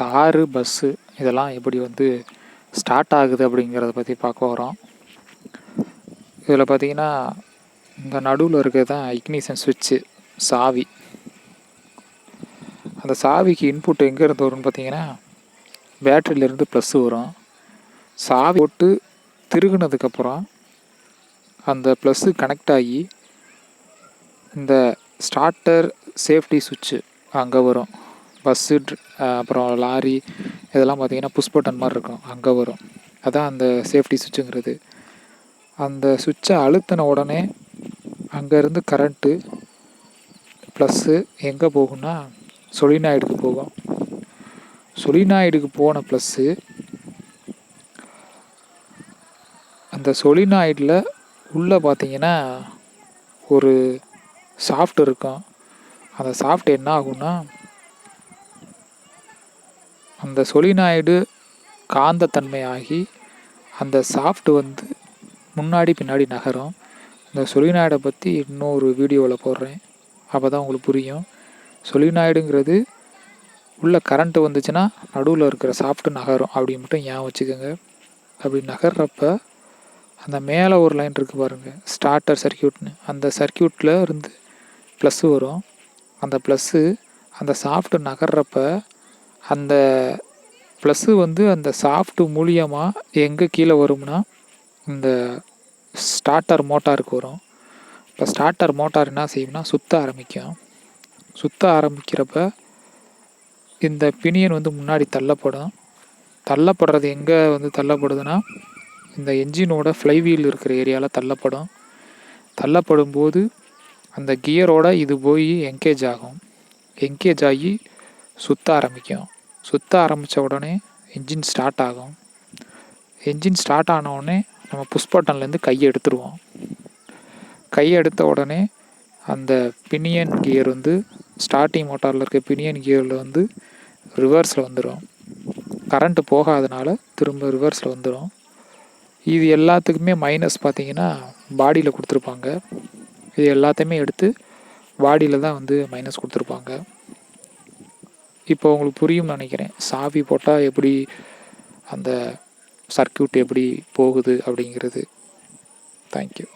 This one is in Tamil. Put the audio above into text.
காரு பஸ்ஸு இதெல்லாம் எப்படி வந்து ஸ்டார்ட் ஆகுது அப்படிங்கிறத பற்றி பார்க்க வரோம் இதில் பார்த்தீங்கன்னா இந்த நடுவில் இருக்கிறது தான் இக்னிஷன் சுவிட்சு சாவி. அந்த சாவிக்கு இன்புட் எங்கே இருந்து வரும்னு பார்த்தீங்கன்னா பேட்டரியிலேருந்து ப்ளஸ்ஸு வரும். சாவி போட்டு திருகுனதுக்கப்புறம் அந்த ப்ளஸ்ஸு கனெக்ட் ஆகி இந்த ஸ்டார்டர் சேஃப்டி சுவிட்சு அங்கே வரும். பஸ்ஸு அப்புறம் லாரி இதெல்லாம் பார்த்திங்கன்னா புஷ் பட்டன் மாதிரி இருக்கும். அங்கே வரும். அதுதான் அந்த சேஃப்டி சுவிட்சுங்கிறது அந்த சுவிட்சை அழுத்தின உடனே அங்கேருந்து கரண்ட்டு ப்ளஸ்ஸு எங்கே போகும்னா சொலினாய்டுக்கு போகும். சொலினாய்டுக்கு போன ப்ளஸ்ஸு அந்த சொலினாய்டில் உள்ளே பார்த்தீங்கன்னா ஒரு சாஃப்ட் இருக்கும். அந்த சாஃப்ட் என்ன ஆகும்னா அந்த சொலினாய்டு காந்தத்தன்மையாகி அந்த சாஃப்ட் வந்து முன்னாடி பின்னாடி நகரும். இந்த சொலினாய்டை பற்றி இன்னொரு வீடியோவில் போடுறேன். அப்போ தான் உங்களுக்கு புரியும். சொலினாய்டுங்கிறது உள்ளே கரண்ட்டு வந்துச்சுன்னா நடுவில் இருக்கிற சாஃப்ட்டு நகரும். அப்படி மட்டும் ஏன் வச்சுக்கோங்க. அப்படி நகர்றப்ப அந்த மேலே ஒரு லைன் இருக்குது பாருங்கள் ஸ்டார்டர் சர்க்கியூட்னு அந்த சர்க்கியூட்டில் இருந்து ப்ளஸ்ஸு வரும். அந்த ப்ளஸ்ஸு அந்த சாஃப்ட்டு நகர்றப்ப அந்த ப்ளஸ்ஸு வந்து அந்த சாஃப்ட்டு மூலியமாக எங்கே கீழே வரும்னா இந்த ஸ்டார்டர் மோட்டாருக்கு வரும். இப்போ ஸ்டார்டர் மோட்டார் என்ன செய்யும்னா சுற்ற ஆரம்பிக்கும். சுற்ற ஆரம்பிக்கிறப்ப இந்த பினியன் வந்து முன்னாடி தள்ளப்படும். தள்ளப்படுறது எங்கே வந்து தள்ளப்படுதுன்னா இந்த என்ஜினோட ஃப்ளைவீல் இருக்கிற ஏரியாவில் தள்ளப்படும். தள்ளப்படும் போது அந்த கியரோட இது போய் என்கேஜ் ஆகும். என்கேஜ் ஆகி சுற்ற ஆரம்பிக்கும். சுற்ற ஆரம்பித்த உடனே என்ஜின் ஸ்டார்ட் ஆகும். என்ஜின் ஸ்டார்ட் ஆன உடனே நம்ம புஷ் பட்டன்லேருந்து கையை எடுத்துருவோம். கையை எடுத்த உடனே அந்த பினியன் கியர் வந்து ஸ்டார்டிங் மோட்டாரில் இருக்க பினியன் கியரில் வந்து ரிவர்ஸில் வந்துடும் கரண்ட்டு போகாதனால திரும்ப ரிவர்ஸில் வந்துடும் இது எல்லாத்துக்குமே மைனஸ் பார்த்தீங்கன்னா பாடியில் கொடுத்துருப்பாங்க. இது எல்லாத்தையுமே எடுத்து பாடியில் தான் வந்து மைனஸ் கொடுத்துருப்பாங்க. இப்போ உங்களுக்கு புரியும்னு நினைக்கிறேன். சாவி போட்டால் எப்படி அந்த சர்க்கியூட் எப்படி போகுது அப்படிங்கிறது. தேங்க்யூ